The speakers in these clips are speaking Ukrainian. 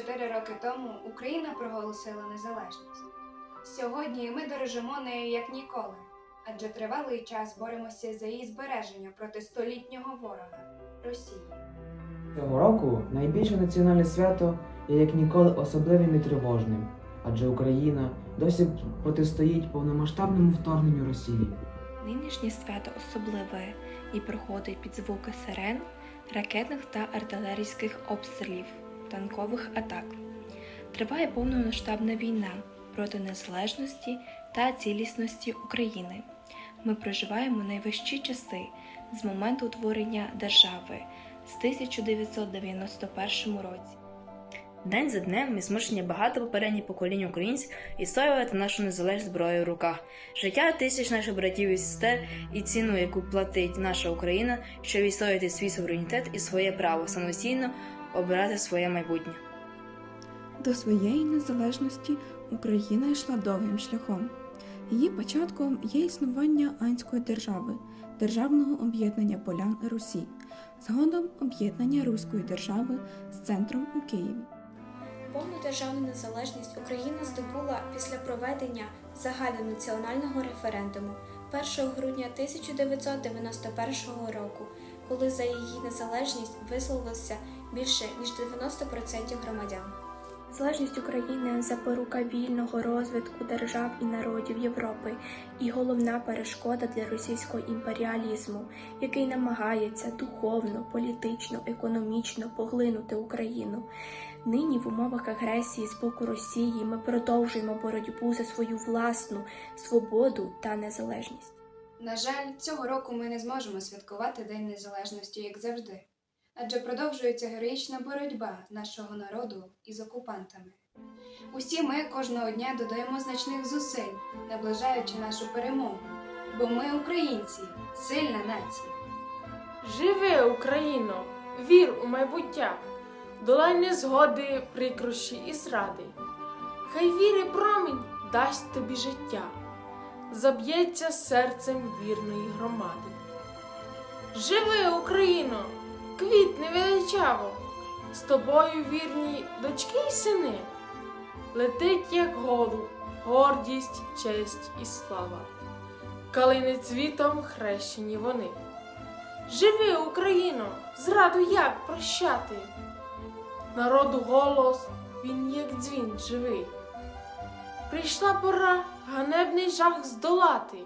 роки тому Україна проголосила незалежність. Сьогодні ми дорожимо нею як ніколи, адже тривалий час боремося за її збереження проти столітнього ворога Росії. Цього року найбільше національне свято є як ніколи особливим і тривожним, адже Україна досі протистоїть повномасштабному вторгненню Росії. Нинішнє свято особливе і проходить під звуки сирен, ракетних та артилерійських обстрілів, танкових атак. Триває повномасштабна війна проти незалежності та цілісності України. Ми проживаємо найважчі часи з моменту утворення держави з 1991 році. День за днем ми змушені багато попередніх поколінь українців відстоювати нашу незалежність зброєю в руках, життя тисяч наших братів і сестер і ціну, яку платить наша Україна, щоб відстояти свій суверенітет і своє право самостійно обирати своє майбутнє. До своєї незалежності Україна йшла довгим шляхом. Її початком є існування Анської держави, державного об'єднання полян Русі, згодом об'єднання Руської держави з центром у Києві. Повну державну незалежність Україна здобула після проведення загальнонаціонального референдуму 1 грудня 1991 року, коли за її незалежність висловилося більше ніж 90% громадян. Незалежність України запорука вільного розвитку держав і народів Європи і головна перешкода для російського імперіалізму, який намагається духовно, політично, економічно поглинути Україну. Нині в умовах агресії з боку Росії ми продовжуємо боротьбу за свою власну свободу та незалежність. На жаль, цього року ми не зможемо святкувати День Незалежності, як завжди, адже продовжується героїчна боротьба нашого народу із окупантами. Усі ми кожного дня додаємо значних зусиль, наближаючи нашу перемогу, бо ми українці, сильна нація. Живи, Україно, вір у майбуття, долай незгоди, прикрощі і зради. Хай віри промінь дасть тобі життя, заб'ється серцем вірної громади. Живи, Україно, квітне величаво, з тобою вірні дочки й сини. Летить, як голуб, гордість, честь і слава. Калини цвітом хрещені вони. Живи, Україно, зраду як прощати? Народу голос, він як дзвін живий. Прийшла пора ганебний жах здолати,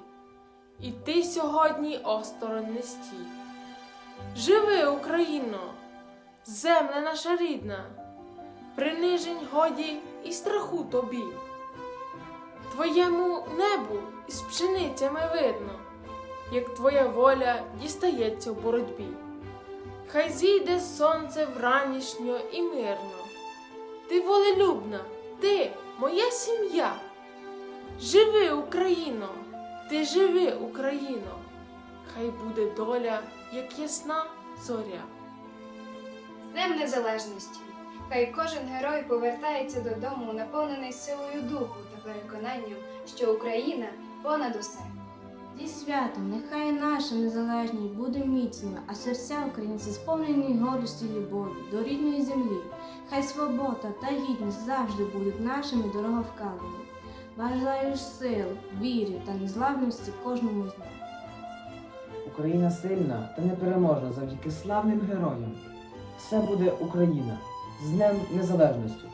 і ти сьогодні осторонь не стій. Живи, Україно, земля наша рідна, принижень годі і страху тобі. Твоєму небу із пшеницями видно як твоя воля дістається в боротьбі. Хай зійде сонце вранішньо і мирно. Ти волелюбна, ти моя сім'я. Живи, Україно, ти живи, Україно, хай буде доля, як ясна зоря. З Днем Незалежності! Хай кожен герой повертається додому, наповнений силою духу та переконанням, що Україна понад усе. Зі святом, нехай наша незалежність буде міцною, а серця українців сповнені гордості і любові до рідної землі. Хай свобода та гідність завжди будуть нашими дороговказами. Бажаю сил, віри та незламності кожному з нас. Україна сильна та непереможна завдяки славним героям. Все буде Україна з Днем Незалежності.